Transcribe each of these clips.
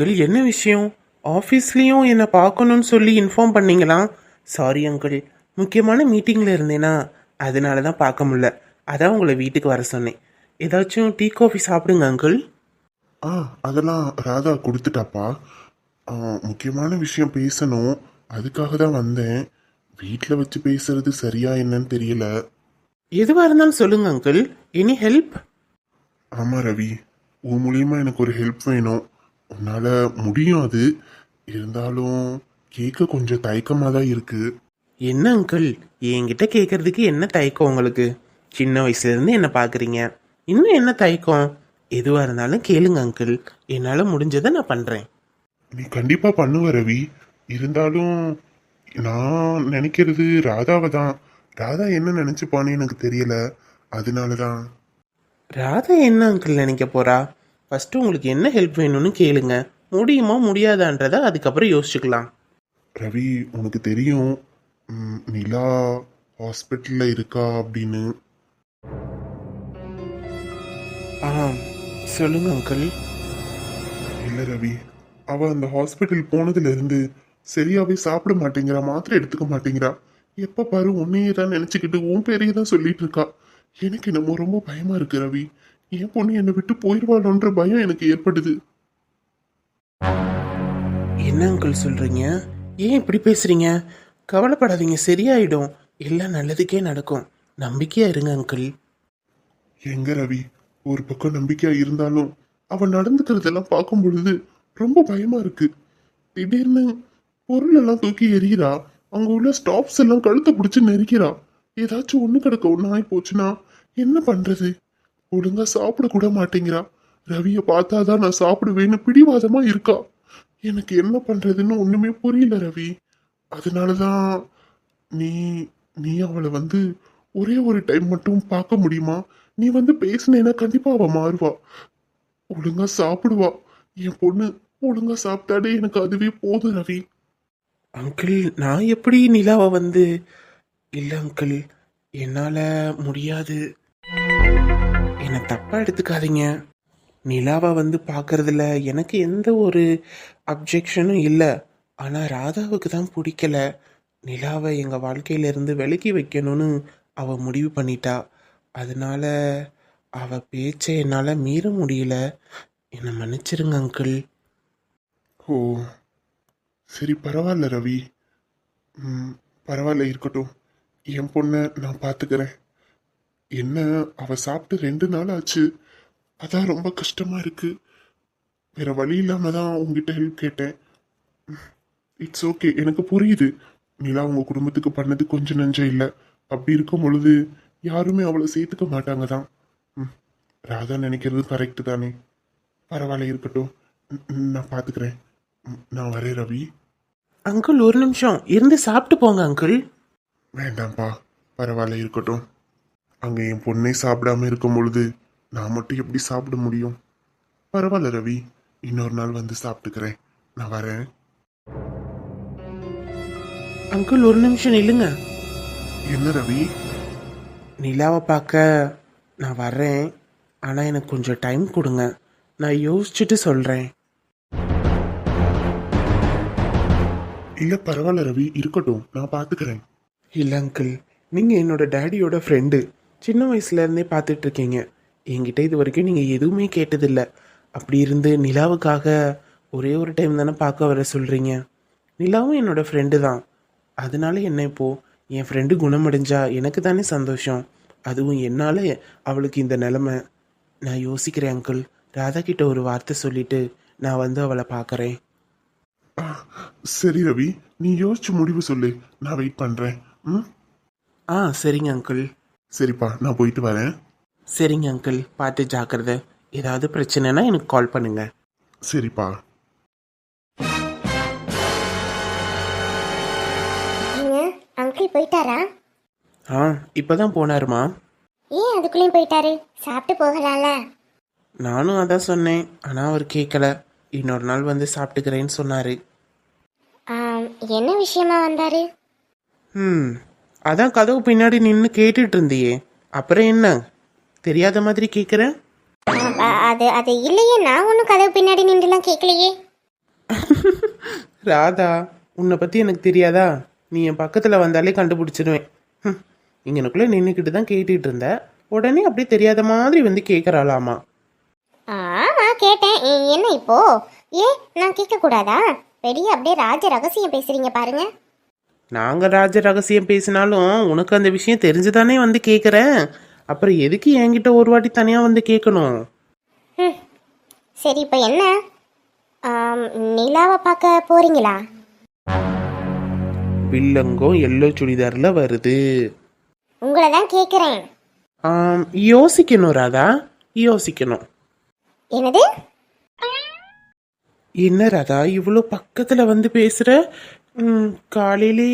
Uncle என்ன விஷயம்? ஆஃபீஸ்லேயும் என்னை பார்க்கணும்னு சொல்லி இன்ஃபார்ம் பண்ணீங்களா? சாரி அங்கிள் முக்கியமான மீட்டிங்கில் இருந்தேனா? அதனால தான் பார்க்க முடியல. அதான் உங்களை வீட்டுக்கு வர சொன்னேன். ஏதாச்சும் டீ காஃபி சாப்பிடுங்க அங்கிள் ஆ அதெல்லாம் ராதா கொடுத்துட்டாப்பா. முக்கியமான விஷயம் பேசணும். அதுக்காக தான் வந்தேன். வீட்டில் வச்சு பேசுறது சரியா என்னன்னு தெரியல. எதுவாக இருந்தாலும் சொல்லுங்க அங்கிள் எனி ஹெல்ப் ஆமாம் ரவி. உன் மூலியமா எனக்கு ஒரு ஹெல்ப் வேணும். உன்னால் முடியும் அது. இருந்தாலும் கேட்க கொஞ்சம் தயக்கமாக தான் இருக்கு. என்ன அங்கிள் என்கிட்ட கேட்கறதுக்கு என்ன தயக்கம் உங்களுக்கு? சின்ன வயசுலேருந்து என்ன பார்க்குறீங்க இன்னும் என்ன தயக்கம்? எதுவாக இருந்தாலும் கேளுங்க அங்கிள் என்னால் முடிஞ்சதை நான் பண்ணுறேன் நீ கண்டிப்பாக பண்ணுவ ரவி. இருந்தாலும் நான் நினைக்கிறது ராதாவை தான் ராதா என்ன நினச்சிப்பான்னு எனக்கு தெரியல. அதனால தான் ராதா என்ன அங்கிள் நினைக்க போறா? ஃபர்ஸ்ட் உங்களுக்கு என்ன ஹெல்ப் வேணும்னு கேளுங்க. முடியுமா முடியாதான்றத அதுக்கப்புறம் யோசிச்சுக்கலாம். ரவி உனக்கு தெரியும் ம், நிலா ஹாஸ்பிட்டலில் இருக்கா அப்படின்னு. ஆ சொல்லுங்க அங்கிள் இல்லை ரவி அவ அந்த ஹாஸ்பிட்டல் போனதுல இருந்து சரியாவே சாப்பிட மாட்டேங்கிறா மாத்திரை எடுத்துக்க மாட்டேங்கிறா. எப்ப பாரு உன்னையே தான் நினைச்சுக்கிட்டு உன் பேரையே தான் சொல்லிட்டு இருக்கா. எனக்கு என்னமோ ரொம்ப பயமா இருக்கு ரவி. என் பொண்ணு என்னை விட்டு போயிடுவாளோன்ற பயம் எனக்கு ஏற்படுது. என்ன அங்கிள் சொல்றீங்க? ஏன் இப்படி பேசுறீங்க? கவலைப்படாதீங்க சரியாயிடும். எல்லாம் நல்லதுக்கே நடக்கும். நம்பிக்கையா இருங்க அங்கிள் எங்க ரவி? ஒரு பக்கம் நம்பிக்கையா இருந்தாலும் அவன் நடந்துக்கிறதெல்லாம் பார்க்கும் பொழுது ரொம்ப பயமா இருக்கு. திடீர்னு பொருள் எல்லாம் தூக்கி எறிகிறா. அங்க உள்ள ஸ்டாப்ஸ் எல்லாம் கழுத்தை பிடிச்சு நெரிக்கிறா. ஏதாச்சும் ஒண்ணு கிடக்க ஒண்ணு ஆகி போச்சுன்னா என்ன பண்றது? ஒழுங்கா சாப்பிட கூட மாட்டேங்கிறா. ரவிய பார்த்தாதான் நான் சாப்பிடுவேன்னு பிடிவாதமா இருக்கா? எனக்கு என்ன பண்றதுன்னு ஒண்ணுமே புரியல ரவி. அதனாலதான் நீ நீ அவளை வந்து ஒரே ஒரு டைம் மட்டும் பார்க்க முடியுமா? நீ வந்து பேசினேன்னா கண்டிப்பா அவ மாறுவா. ஒழுங்கா சாப்பிடுவா. என் பொண்ணு ஒழுங்கா சாப்பிட்டாலே எனக்கு அதுவே போதும் ரவி. அங்கிள் நான் எப்படி நிலாவை வந்து இல்லை அங்கிள் என்னால் முடியாது. என்னை தப்பாக எடுத்துக்காதீங்க. நிலாவை வந்து பார்க்கறதுல எனக்கு எந்த ஒரு அப்ஜெக்ஷனும் இல்லை. ஆனால் ராதாவுக்கு தான் பிடிக்கல. நிலாவை எங்கள் வாழ்க்கையிலேருந்து விலக்கி வைக்கணும்னு அவள் முடிவு பண்ணிட்டா. அதனால அவள் பேச்சை என்னால் மீற முடியல. என்னை மன்னிச்சிருங்க அங்கிள் ஓ சரி பரவாயில்ல ரவி. ம், பரவாயில்ல இருக்கட்டும். என் பொண்ணை நான் பார்த்துக்கிறேன் என்ன அவ சாப்பிட்டு ரெண்டு நாள் ஆச்சு. அதான் ரொம்ப கஷ்டமா இருக்கு. வேற வழி இல்லாம தான் உங்ககிட்ட ஹெல்ப் கேட்டேன். இட்ஸ் ஓகே எனக்கு புரியுது. நிலா உங்க குடும்பத்துக்கு பண்ணது கொஞ்சம் நஞ்சம் இல்லை. அப்படி இருக்கும் பொழுது யாருமே அவளை சேர்த்துக்க மாட்டாங்க தான். ராதா நினைக்கிறது கரெக்டு தானே. பரவாயில்ல இருக்கட்டும். நான் பார்த்துக்கிறேன் நான் வரேன் ரவி. அங்கிள் ஒரு நிமிஷம். இருந்து சாப்பிட்டு போங்க அங்கிள். வேண்டாம்ப்பா. பரவாயில்ல இருக்கட்டும். அங்கே என் பொண்ணே சாப்பிடாம இருக்கும் பொழுது நான் மட்டும் எப்படி சாப்பிட முடியும்? பரவாயில்ல ரவி. இன்னொரு நாள் வந்து சாப்பிட்டுக்கிறேன். நான் வரேன். அங்கிள் ஒரு நிமிஷம் நில்லுங்க. என்ன ரவி? நிலாவை பார்க்க நான் வர்றேன். ஆனால் எனக்கு கொஞ்சம் டைம் கொடுங்க. நான் யோசிச்சுட்டு சொல்கிறேன் இல்லை பரவாயில்ல ரவி. இருக்கட்டும். நான் பார்த்துக்கிறேன். இல்லை அங்கிள். நீங்கள் என்னோட டேடியோட ஃப்ரெண்டு சின்ன வயசுலேருந்தே பார்த்துட்டு இருக்கீங்க. என்கிட்ட இது வரைக்கும் நீங்கள் எதுவுமே கேட்டதில்லை. அப்படி இருந்து நிலாவுக்காக ஒரே ஒரு டைம் தானே பார்க்க வர சொல்கிறீங்க நிலாவும் என்னோட ஃப்ரெண்டு தான். அதனால என்ன இப்போது என் ஃப்ரெண்டு குணமடைஞ்சா எனக்கு தானே சந்தோஷம். அதுவும் என்னால் அவளுக்கு இந்த நிலமை. நான் யோசிக்கிறேன் அங்கிள் ராதா கிட்ட ஒரு வார்த்தை சொல்லிட்டு நான் வந்து அவளை பார்க்குறேன். சரி ரவி நீ யோசிச்சு முடிவு சொல்லு. நான் வெயிட் பண்ணுறேன் ம்? ஆ சரிங்க அங்கிள் சரிப்பா நான் போயிட்டு வரேன். சரிங்க அங்கிள் பார்த்து ஜாக்கிரதை. ஏதாவது பிரச்சனைனா எனக்கு கால் பண்ணுங்க. சரிப்பா. ஏங்க அங்கிள் போயிட்டாரா? ஆ இப்போதான் போனாருமா. ஏன் அதுக்குள்ளேயும் போயிட்டாரு? சாப்பிட்டு போகலாம்ல நானும் அதான் சொன்னேன். ஆனால் அவர் கேட்கல இன்னொரு நாள் வந்து சாப்பிட்டுக்கிறேன்னு சொன்னார். ஆம், என்ன விஷயமா வந்தாரு? ம் அதான் கதவு பின்னாடி நின்று கேட்டுட்டு இருந்தியே. அப்புறம் என்ன? தெரியாத மாதிரி கேட்குறேன் ஆ, அ- அது அது இல்லையே. நான் ஒன்றும் கதவு பின்னாடி நின்றுலாம் கேட்கலையே ராதா உன்னை பற்றி எனக்கு தெரியாதா? நீ என் பக்கத்தில் வந்தாலே கண்டுபிடிச்சிடுவேன் இங்கனுக்குள்ளே நின்றுக்கிட்டு தான் கேட்டுட்டு இருந்த. உடனே அப்படியே தெரியாத மாதிரி வந்து கேட்குறாளாமா ஆமா கேட்டேன். என்ன இப்போ? ஏ நான் கேட்க கூடாதா பெரிய அப்படியே ராஜ ரகசியம் பேசுறீங்க பாருங்க. நாங்கள் ராஜ ரகசியம் பேசினாலும் உனக்கு அந்த விஷயம் தெரிஞ்சுதானே வந்து கேட்குறேன் அப்புறம் எதுக்கு என்கிட்ட ஒரு வாட்டி தனியாக வந்து கேட்கணும் சரி இப்போ என்ன? நிலாவை பார்க்க போறீங்களா? வில்லங்கம் எல்லோ சுடிதாரில் வருது. உங்களை தான் கேட்குறேன் யோசிக்கணும் ராதா யோசிக்கணும். என்னது? என்ன ராதா இவ்வளோ பக்கத்தில் வந்து பேசுகிற காலையிலே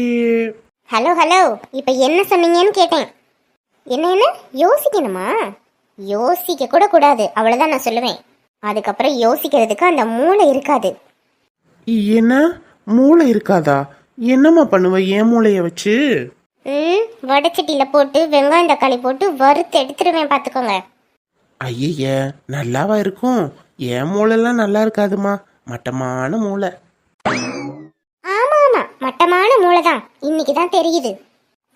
ஹலோ ஹலோ. இப்போ என்ன சொன்னீங்கன்னு கேட்டேன். என்ன என்ன? யோசிக்கணுமா? யோசிக்க கூட கூடாது. அவ்வளோதான் நான் சொல்லுவேன். அதுக்கப்புறம் யோசிக்கிறதுக்கு அந்த மூளை இருக்காது. என்ன? மூளை இருக்காதா? என்னம்மா பண்ணுவ என் மூளைய வச்சு? ம் வடச்சட்டியில் போட்டு வெங்காயம் தக்காளி போட்டு வறுத்து எடுத்துருவேன் பார்த்துக்கோங்க ஐய நல்லாவா இருக்கும்? என் மூளைலாம் நல்லா இருக்காதுமா. மட்டமான மூளை. மட்டமான தான் இன்னைக்கு தான் தெரியுது.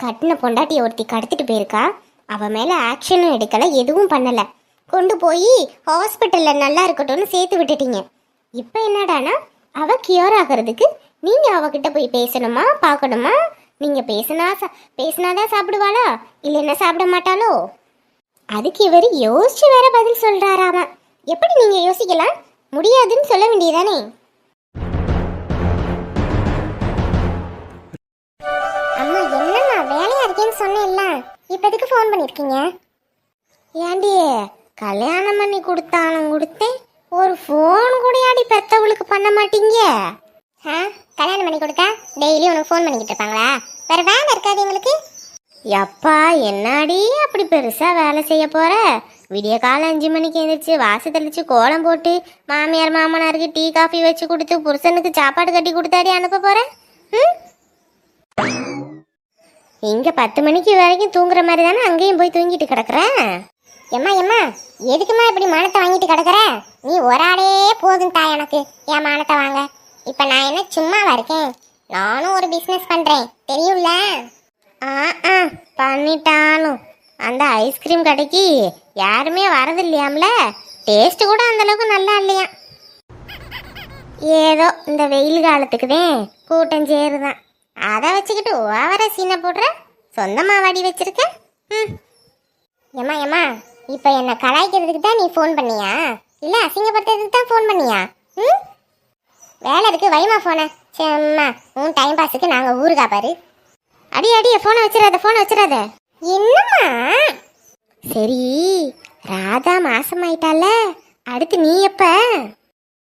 கட்டின பொண்டாட்டி ஒருத்தி கடத்திட்டு போயிருக்கா. அவ மேல ஆக்ஷனும் எடுக்கல எதுவும் பண்ணல. கொண்டு போய் ஹாஸ்பிட்டல்ல நல்லா இருக்கட்டும்னு சேர்த்து விட்டுட்டீங்க. இப்போ என்னடானா அவ கியூர் ஆகிறதுக்கு நீங்க அவகிட்ட போய் பேசணுமா பார்க்கணுமா? நீங்க பேசினா சா- பேசினாதான் சாப்பிடுவாளா? இல்லைன்னா சாப்பிட மாட்டாளோ? அதுக்கு இவர் யோசிச்சு வேற பதில் சொல்றாராமா. எப்படி நீங்க யோசிக்கலாம்? முடியாதுன்னு சொல்ல வேண்டியதானே? வேலையா இருக்கேன்னு சொன்னேன்ல இப்ப எதுக்கு ஃபோன் பண்ணிருக்கீங்க? ஏண்டி கல்யாணம் பண்ணி கொடுத்தாலும் கொடுத்தேன். ஒரு ஃபோன் கூட ஆடி பெத்தவளுக்கு பண்ண மாட்டீங்க? ஆ கல்யாணம் பண்ணி கொடுத்தா டெய்லி உனக்கு ஃபோன் பண்ணிக்கிட்டு இருப்பாங்களா? வேற வேலை இருக்காது எங்களுக்கு? எப்பா என்னாடி அப்படி பெருசா வேலை செய்ய போற? விடிய காலம் அஞ்சு மணிக்கு எழுந்திரிச்சு வாச தெளிச்சு கோலம் போட்டு மாமியார் மாமனாருக்கு டீ காஃபி வச்சு கொடுத்து புருஷனுக்கு சாப்பாடு கட்டி கொடுத்தாடி அனுப்ப போற? ம்? இங்க பத்து மணிக்கு வரைக்கும் தூங்குற மாதிரி தானே அங்கேயும் போய் தூங்கிட்டு கிடக்குறேன் எம்மா எம்மா எதுக்குமா இப்படி மானத்தை வாங்கிட்டு கிடக்குற? நீ ஒரு ஆளே போதும் தா எனக்கு. என் மானத்தை வாங்க. இப்ப நான் என்ன சும்மாவா இருக்கேன்? நானும் ஒரு பிசினஸ் பண்றேன். தெரியும்ல? ஆ ஆ பண்ணிட்டாலும். அந்த ஐஸ்கிரீம் கடைக்கு யாருமே வரது இல்லையாம்ல? டேஸ்ட் கூட அந்த அளவுக்கு நல்லா இல்லையா? ஏதோ இந்த வெயில் காலத்துக்கு தான் கூட்டம் சேருதான். அதை வச்சுக்கிட்டு ஓவர சீனை போடுற? சொந்தமா வாடி வச்சிருக்க? ம். ஏம்மா ஏம்மா இப்போ என்ன கலாய்க்கிறதுக்கு தான் நீ ஃபோன் பண்ணியா? இல்லை அசிங்கப்படுத்துறதுக்கு தான் ஃபோன் பண்ணியா? ம்? வேலை இருக்கு வைமா ஃபோனை செம்மா உன் டைம் பாஸுக்கு நாங்கள் ஊருக்கா பாரு. அடி அடி ஃபோனை வச்சிடாத ஃபோனை வச்சிடாத. என்னம்மா? சரி ராதா மாசமாயிட்டால அடுத்து நீ எப்ப?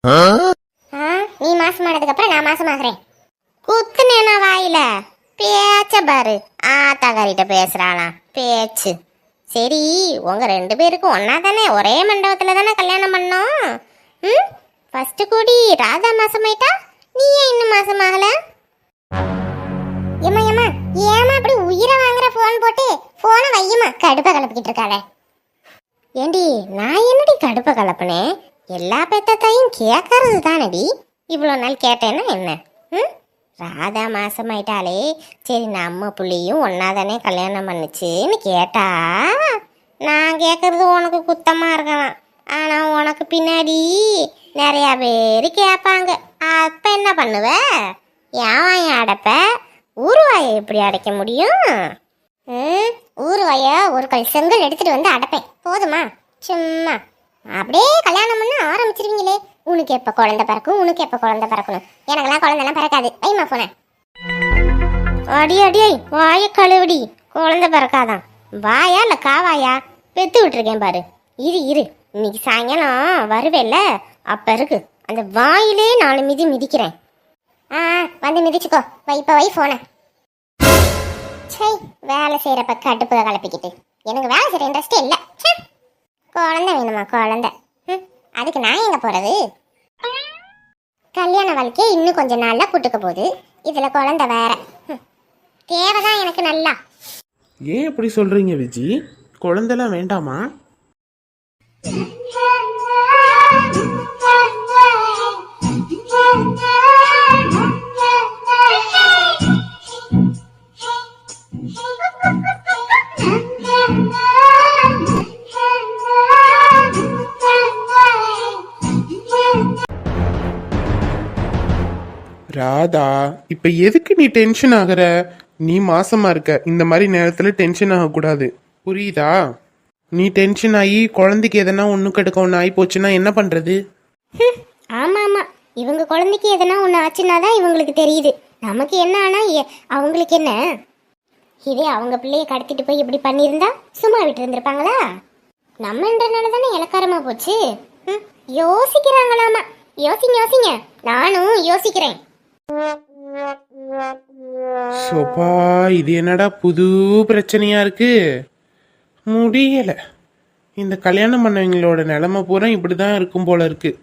ஆ நீ மாசமானதுக்கு அப்புறம் நான் மாசமாகறேன். குத்துனேனா வாயில. பேச்ச பாரு. ஆத்தாக்காரிட்ட பேசுறாளாம். பேச்சு. சரி உங்க ரெண்டு பேருக்கும் ஒன்னா தானே ஒரே மண்டபத்துல தானே கல்யாணம் பண்ணோம்? ம்? ஃபர்ஸ்ட் கூடி ராதா மாசமாயிட்டா? நீ ஏன் இன்னும் மாசமாகல ஏமா ஏமா ஏமா அப்படி உயிரை வாங்குற ஃபோன் போட்டு ஃபோனை வையுமா கடுப்பை கலப்பிக்கிட்டு இருக்காளே. ஏண்டி நான் என்னடி கடுப்பை கலப்புனேன் எல்லா பெத்தத்தையும் கேட்கறது தானடி இவ்வளோ நாள் கேட்டேன்னா என்ன? ம்? ராதா மாசமாயிட்டாலே. சரி நம்ம புள்ளியும் ஒன்னாதானே கல்யாணம் பண்ணுச்சுன்னு கேட்டா நான் கேட்கறது உனக்கு குத்தமாக இருக்கலாம். ஆனால் உனக்கு பின்னாடி நிறையா பேர் கேட்பாங்க அப்போ என்ன பண்ணுவ? ஏன் அடைப்ப? ஊறுவாயை எப்படி அடைக்க முடியும்? ம் ஒரு கல் செங்கல் எடுத்துகிட்டு வந்து அடைப்பேன். போதுமா? சும்மா. அப்படியே கல்யாணம் பண்ண ஆரம்பிச்சிருவீங்களே. உனக்கு எப்போ குழந்தை பிறக்கும் உனக்கு எப்போ குழந்தை பிறக்கணும்? எனக்கெல்லாம் குழந்தைலாம் பிறக்காது. வைமா போனேன் அடி அடி வாய கழுவடி. குழந்தை பிறக்காதான். வாயா இல்லை காவாயா? பெத்து விட்டுருக்கேன் பாரு. இரு இரு. இன்னைக்கு சாயங்காலம் வருவேல்ல? அப்ப இருக்கு. அந்த வாயிலே நாலு மிதி மிதிக்கிறேன். ஆ வந்து மிதிச்சுக்கோ. வை வை போன. சை வேலை செய்யறப்ப கடுப்பு கலப்பிக்கிட்டு. எனக்கு வேலை செய்யற இன்ட்ரெஸ்டே இல்லை. குழந்தை வேணுமா குழந்தை? அதுக்கு நான் எங்க போறது? கல்யாண வாழ்க்கையே இன்னும் கொஞ்ச நாள்ல கூட்டுக்க போகுது. இதுல குழந்தை வேற. ம், தேவைதான் எனக்கு நல்லா. ஏன் இப்படி சொல்றீங்க விஜி? குழந்தைலாம் வேண்டாமா? ராதா இப்ப எதுக்கு நீ டென்ஷன் ஆகுற? நீ மாசமா இருக்க. இந்த மாதிரி நேரத்துல டென்ஷன் ஆகக்கூடாது. புரியுதா? நீ டென்ஷன் ஆகி குழந்தைக்கு எதனா ஒண்ணு கெடுக்க ஒன்று ஆகி போச்சுன்னா என்ன பண்றது? ஆமாம் ஆமா ஆமா. இவங்க குழந்தைக்கு எதனா ஒன்று ஆச்சுன்னா தான் இவங்களுக்கு தெரியுது. நமக்கு என்ன ஆனா அவங்களுக்கு என்ன? இதே அவங்க பிள்ளைய கடத்திட்டு போய் இப்படி பண்ணியிருந்தா சும்மா விட்டு இருந்திருப்பாங்களா நம்மன்றனால தானே இலக்காரமா போச்சு? ம், யோசிக்கிறாங்களாமா? யோசிங்க யோசிங்க. நானும் யோசிக்கிறேன். சோப்பா இது என்னடா புது பிரச்சனையா இருக்கு? முடியல. இந்த கல்யாணம் பண்ணவங்களோட நிலைமை பூரா இப்படிதான் இருக்கும் போல இருக்கு.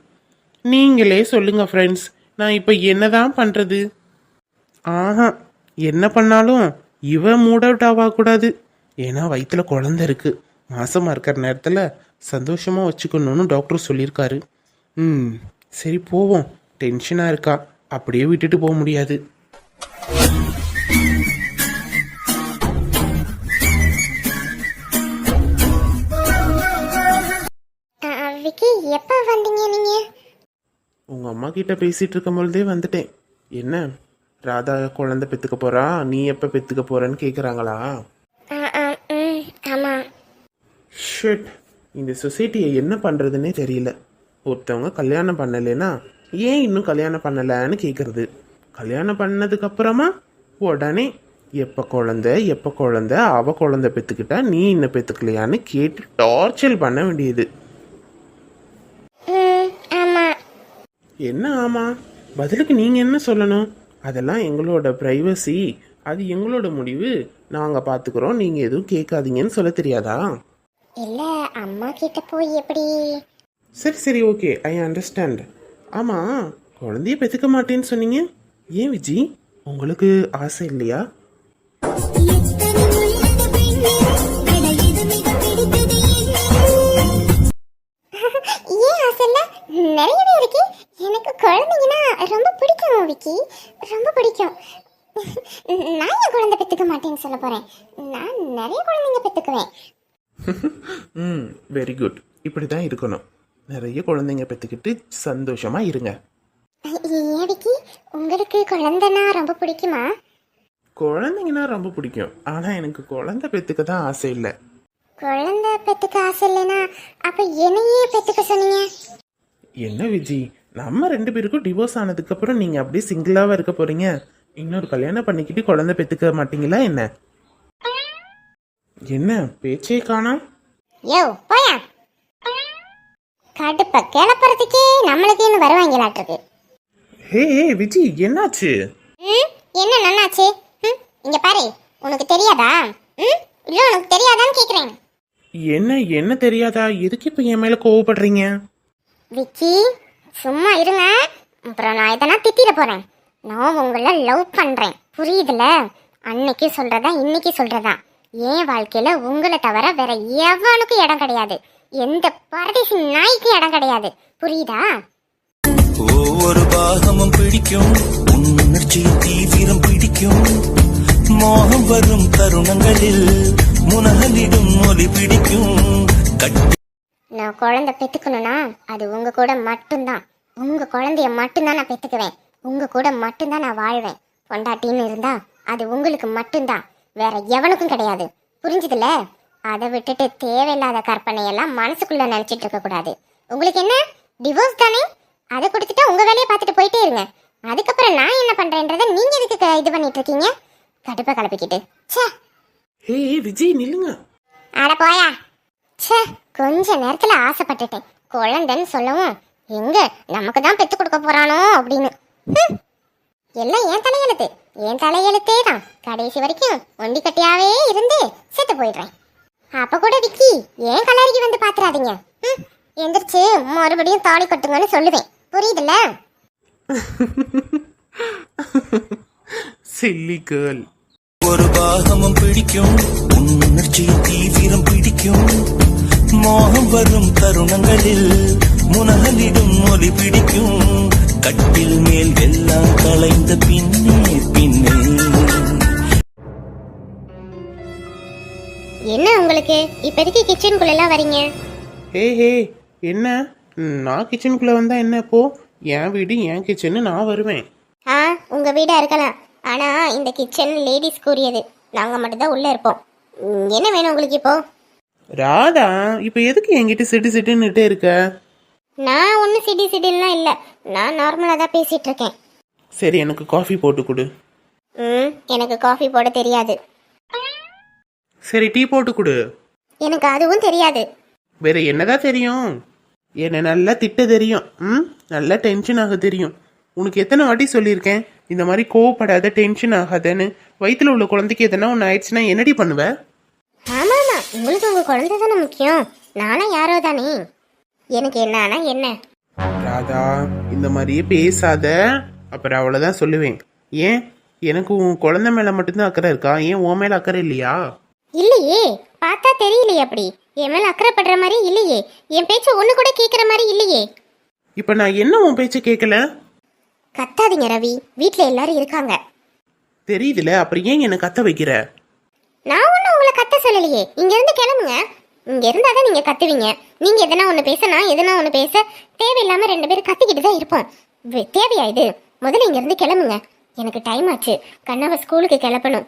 நீங்களே சொல்லுங்க ஃப்ரெண்ட்ஸ் நான் இப்போ என்னதான் பண்றது? ஆஹா என்ன பண்ணாலும் இவ மூட் அவுட் ஆகக்கூடாது ஏன்னா வயிற்றுல குழந்தை இருக்கு. மாசமா இருக்கிற நேரத்தில் சந்தோஷமா வச்சுக்கணும்னு டாக்டர் சொல்லியிருக்காரு. ம் சரி போவோம். டென்ஷனாக இருக்கா? அப்படியே விட்டுட்டு போக முடியாது. விக்கி எப்போ வந்தீங்க நீங்க? உங்க அம்மா கிட்ட பேசிட்டு இருக்கும் பொழுதே வந்துட்டேன். என்ன? ராதா குழந்தை பெத்துக்க போறா? நீ எப்ப பெத்துக்க போறன்னு கேக்குறாங்களா? ஆமா. ஷிட். இந்த சொசைட்டியை என்ன பண்றதுன்னே தெரியல. ஒருத்தவங்க கல்யாணம் பண்ணலைன்னா ஏன் இன்னும் கல்யாணம் பண்ணலன்னு கேக்குறது. கல்யாணம் பண்ணதுக்கு அப்புறமா உடனே எப்ப குழந்தை எப்ப குழந்தை அவ குழந்தை பெத்துக்கிட்டா நீ இன்னும் பெத்துக்கலையான்னு கேட்டு டார்ச்சர் பண்ண வேண்டியது. என்ன ஆமா? பதிலுக்கு நீங்க என்ன சொல்லணும்? அதெல்லாம் எங்களோட பிரைவசி அது எங்களோட முடிவு. நாங்க பாத்துக்கிறோம். நீங்க எதுவும் கேட்காதீங்கன்னு சொல்ல தெரியாதா? இல்ல அம்மா கிட்ட போய் எப்படி? சரி சரி ஓகே ஐ அண்டர்ஸ்டாண்ட் ஆமா குழந்தைய பெத்துக்க மாட்டேன்னு சொன்னீங்க. ஏன் விஜி? உங்களுக்கு ஆசை இல்லையா? ஏன் ஆசை இல்ல? நிறையவே இருக்கு. எனக்கு குழந்தைங்கன்னா ரொம்ப பிடிக்கும் விக்கி. ரொம்ப பிடிக்கும். நான் என் குழந்தை பெத்துக்க மாட்டேன்னு சொல்ல போறேன்? நான் நிறைய குழந்தைங்க பெத்துக்குவேன் ம் வெரி குட் இப்படி தான் இருக்கணும். நிறைய குழந்தைங்க பெற்றுக்கிட்டு சந்தோஷமா இருங்க. ஏன் விக்கி? உங்களுக்கு குழந்தைனா ரொம்ப பிடிக்குமா? குழந்தைங்கன்னா ரொம்ப பிடிக்கும். ஆனால் எனக்கு குழந்தை பெற்றுக்க தான் ஆசை இல்லை. குழந்தை பெத்துக்க ஆசை இல்லைன்னா அப்ப என்னையே பெத்துக்க சொன்னீங்க? என்ன விஜி? நம்ம ரெண்டு பேருக்கும் டிவோர்ஸ் ஆனதுக்கு அப்புறம் நீங்க அப்படியே சிங்கிளாவா இருக்க போறீங்க. இன்னொரு கல்யாணம் பண்ணிக்கிட்டு குழந்தை பெத்துக்க மாட்டீங்களா என்ன? என்ன? பேச்சே காணோம். யோ போயா? கடுப்ப கிளப்புறதுக்கே நம்மளுக்கு இன்னும் வருவாங்களாட்டிருக்கு. ஹே விஜி என்னாச்சு? ம்? என்ன நன்னாச்சு? ம்? இங்க பாரு உனக்கு தெரியாதா? ம்? இல்ல உனக்கு தெரியாதான்னு கேக்குறேன். என்ன என்ன தெரியாதா? எதுக்கு இப்ப என் மேல கோவப்படுறீங்க? விக்கி சும்மா இருங்க. அப்புறம் நான் எதனா திட்டிட போறேன். நான் உங்களை லவ் பண்றேன். புரியுதுல? அன்னைக்கு சொல்றதா இன்னைக்கு சொல்றதா? என் வாழ்க்கையில உங்களை தவிர வேற எவனுக்கும் இடம் கிடையாது. எந்த பரதேசி நாய்க்கும் இடம் கிடையாது. புரியுதா? ஒவ்வொரு பாகமும் பிடிக்கும். உன் உணர்ச்சியின் தீவிரம் பிடிக்கும். மோகம் வரும் தருணங்களில் முனகலிடும் ஒலி பிடிக்கும். நான் குழந்தை பெத்துக்கணும்னா அது உங்க கூட மட்டும்தான். உங்க குழந்தைய மட்டும்தான் நான் பெத்துக்குவேன். உங்க கூட மட்டும்தான் நான் வாழ்வேன். பொண்டாட்டின்னு இருந்தா அது உங்களுக்கு மட்டும்தான். வேற எவனுக்கும் கிடையாது. புரிஞ்சுதுல அதை விட்டுட்டு தேவையில்லாத கற்பனையெல்லாம் மனசுக்குள்ள நினைச்சிட்டு இருக்க கூடாது. உங்களுக்கு என்ன? டிவோர்ஸ் தானே? அதை கொடுத்துட்டா உங்க வேலையை பார்த்துட்டு போயிட்டே இருங்க. அதுக்கப்புறம் நான் என்ன பண்றேன்றதை நீங்க எதுக்கு இது பண்ணிட்டு இருக்கீங்க? கடுப்பை கலப்பிக்கிட்டு. ஹே விஜய் நில்லுங்க. அட போயா. ச்சே கொஞ்ச நேரத்துல ஆசைப்பட்டுட்டேன். குழந்தைன்னு சொல்லவும் எங்க நமக்கு தான் பெத்து கொடுக்க போறானோ அப்படின்னு. எல்லாம் என் தலையெழுத்து. என் தலையெழுத்தே தான். கடைசி வரைக்கும் ஒண்டி கட்டியாவே இருந்து செத்து போயிடுறேன். அப்ப கூட விக்கி ஏன் கலரிக்கு வந்து பாத்துறாதீங்க. எந்திரிச்சு மறுபடியும் தாலி கட்டுங்கன்னு சொல்லுவேன். புரியுதுல்ல? சில்லி கேர்ள் ஒரு பாகமும் பிடிக்கும் உன் உணர்ச்சியின் தீவிரம் பிடிக்கும். மோகம் வரும் தருணங்களில் முனகலிடும் ஒலி பிடிக்கும். கட்டில் மேல் எல்லாம் களைந்த பின்னே பின்னே என்ன உங்களுக்கு? இப்போதைக்கு கிச்சனுக்குள்ள எல்லாம் வரீங்க. ஹே ஹே என்ன? நான் கிச்சனுக்குள்ளே வந்தா என்ன இப்போ? என் வீடு என் கிச்சனு நான் வருவேன். ஆ உங்க வீடா இருக்கலாம். ஆனா இந்த கிச்சன் லேடிஸ்க்கு உரியது நாங்க மட்டும்தான் உள்ள இருப்போம். என்ன வேணும் உங்களுக்கு இப்போ? ராதா இப்போ எதுக்கு என்கிட்ட சிட்டு சிட்டுன்னுட்டே இருக்க? நான் ஒன்றும் சிடி சிடின்லாம் இல்லை. நான் நார்மலாக தான் பேசிட்டு இருக்கேன். சரி எனக்கு காஃபி போட்டு கொடு. ம் எனக்கு காஃபி போட தெரியாது. சரி டீ போட்டு கொடு. எனக்கு அதுவும் தெரியாது. வேற என்னதான் தெரியும்? என்னை நல்லா திட்ட தெரியும். ம்? நல்லா டென்ஷன் ஆக தெரியும். உனக்கு எத்தனை வாட்டி சொல்லியிருக்கேன்? இந்த மாதிரி கோவப்படாத டென்ஷன் ஆகாதன்னு. வயித்துல உள்ள குழந்தைக்கு எதனா ஒன்று ஆயிடுச்சுன்னா என்னடி பண்ணுவ? ஆமா ஆமா உங்களுக்கு உங்க குழந்தை தானே முக்கியம். நானும் யாரோ தானே? எனக்கு என்ன ஆனா என்ன? ராதா இந்த மாதிரியே பேசாத. அப்புறம் அவ்வளோதான் சொல்லுவேன். ஏன்? எனக்கு உன் குழந்தை மேலே மட்டும்தான் அக்கறை இருக்கா? ஏன் உன் மேலே அக்கறை இல்லையா? இல்லையே பார்த்தா தெரியலையே அப்படி. என் மேல அக்கறைப்படுற மாதிரி இல்லையே. என் பேச்ச ஒண்ணு கூட கேட்குற மாதிரி இல்லையே. இப்போ நான் என்ன உன் பேச்சை கேட்கல கத்தாதீங்க ரவி. வீட்ல எல்லாரும் இருக்காங்க. தெரியுதுல அப்புறம் ஏன் என்னை கத்த வைக்கிற? நான் ஒன்றும் உங்களை கத்த சொல்லலையே. இங்க இருந்து கிளம்புங்க. இங்க இருந்தா தான் நீங்க கத்துவீங்க. நீங்க எதனா ஒன்று பேச நான் எதனா ஒன்று பேச தேவையில்லாம ரெண்டு பேரும் கத்திக்கிட்டு தான் இருப்போம். வே- தேவையா இது? முதல்ல இங்க இருந்து கிளம்புங்க. எனக்கு டைம் ஆச்சு. கண்ணாவை ஸ்கூலுக்கு கிளப்பணும்.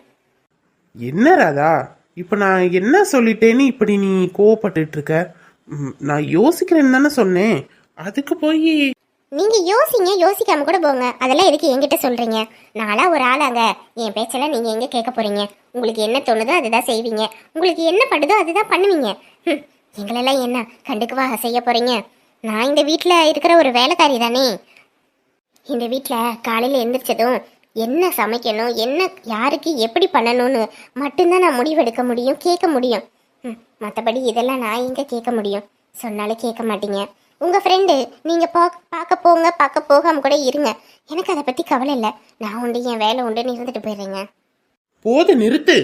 என்ன ராதா? இப்போ நான் என்ன சொல்லிட்டேன்னு இப்படி நீ கோவப்பட்டுட்டு இருக்க ம், நான் யோசிக்கிறேன்னு தானே சொன்னேன். அதுக்கு போய் நீங்க யோசிங்க யோசிக்காம கூட போங்க. அதெல்லாம் எதுக்கு என்கிட்ட சொல்றீங்க? நாளா ஒரு ஆளாங்க. என் பேச்செல்லாம் நீங்க எங்க கேட்க போறீங்க? உங்களுக்கு என்ன தோணுதோ அதுதான் செய்வீங்க. உங்களுக்கு என்ன படுதோ அதுதான் பண்ணுவீங்க. ஹம், எங்களெல்லாம் என்ன கண்டுக்குவா செய்ய போறீங்க? நான் இந்த வீட்டில் இருக்கிற ஒரு வேலைக்காரி தானே. இந்த வீட்டில் காலையில் எந்திரிச்சதும் என்ன சமைக்கணும் என்ன யாருக்கு எப்படி பண்ணணும்னு மட்டும்தான் நான் முடிவெடுக்க முடியும் கேட்க முடியும். மற்றபடி இதெல்லாம் நான் எங்கே கேட்க முடியும்? சொன்னாலும் கேட்க மாட்டீங்க. உங்கள் ஃப்ரெண்டு நீங்கள் பா பார்க்க போங்க பார்க்க போகாம கூட இருங்க. எனக்கு அதை பற்றி கவலை இல்லை. நான் உண்டு என் வேலை உண்டுன்னு இருந்துட்டு போயிடுறேங்க. போது நிறுத்து.